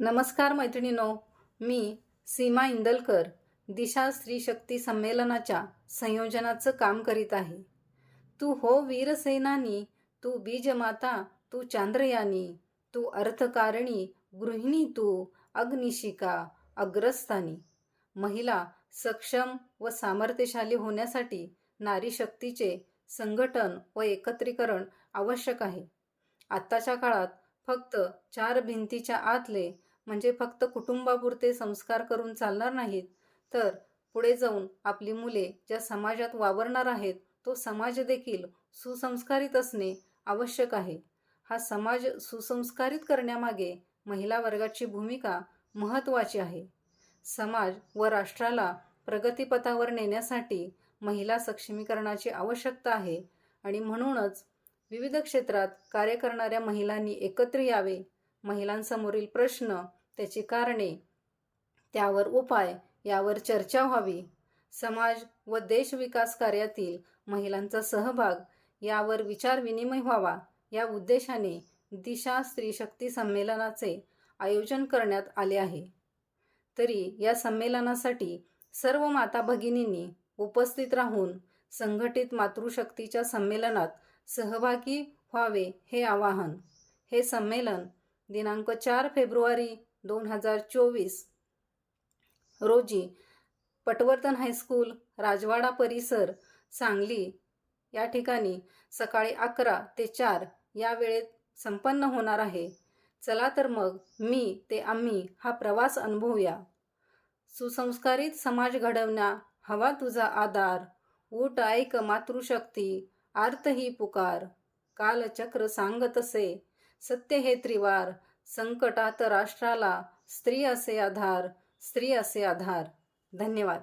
नमस्कार मैत्रिणीनो मी सीमा इंदलकर दिशा स्त्री शक्ती संमेलनाच्या संयोजनाचं काम करीत आहे. तू हो वीरसेनानी तू बीजमाता तू चांद्रयानी तू अर्थकारिणी गृहिणी तू अग्निशिका अग्रस्थानी. महिला सक्षम व सामर्थ्यशाली होण्यासाठी नारी शक्तीचे संघटन व एकत्रीकरण आवश्यक आहे. आत्ताच्या काळात फक्त चार भिंतीच्या आतले म्हणजे फक्त कुटुंबापुरते संस्कार करून चालणार नाहीत. तर पुढे जाऊन आपली मुले ज्या समाजात वावरणार आहेत तो समाज देखील सुसंस्कारित असणे आवश्यक आहे. हा समाज सुसंस्कारित करण्यामागे महिला वर्गाची भूमिका महत्त्वाची आहे. समाज व राष्ट्राला प्रगतीपथावर नेण्यासाठी महिला सक्षमीकरणाची आवश्यकता आहे आणि म्हणूनच विविध क्षेत्रात कार्य करणाऱ्या महिलांनी एकत्र यावे. महिलांसमोरील प्रश्न त्याची कारणे. त्यावर उपाय यावर चर्चा व्हावी. समाज व देश विकास कार्यातील महिलांचा सहभाग यावर विचारविनिमय व्हावा. या उद्देशाने दिशा स्त्री शक्ती संमेलनाचे आयोजन करण्यात आले आहे. तरी या संमेलनासाठी सर्व माता भगिनींनी उपस्थित राहून संघटित मातृशक्तीच्या संमेलनात सहभागी व्हावे हे आवाहन. हे संमेलन दिनांक चार फेब्रुवारी दोन हजार चोवीस. रोजी पटवर्धन हायस्कूल राजवाडा परिसर सांगली. या ठिकाणी सकाळी अकरा ते चार या वेळेत संपन्न होणार आहे. चला तर मग मी ते आम्ही हा प्रवास अनुभवूया. सुसंस्कारित समाज घडवण्या हवा तुझा आधार ऊट ऐक मातृशक्ती आर्त ही पुकार. कालचक्र सांगतसे सत्य हे त्रिवार संकटात राष्ट्राला स्त्री असे आधार स्त्री असे आधार. धन्यवाद.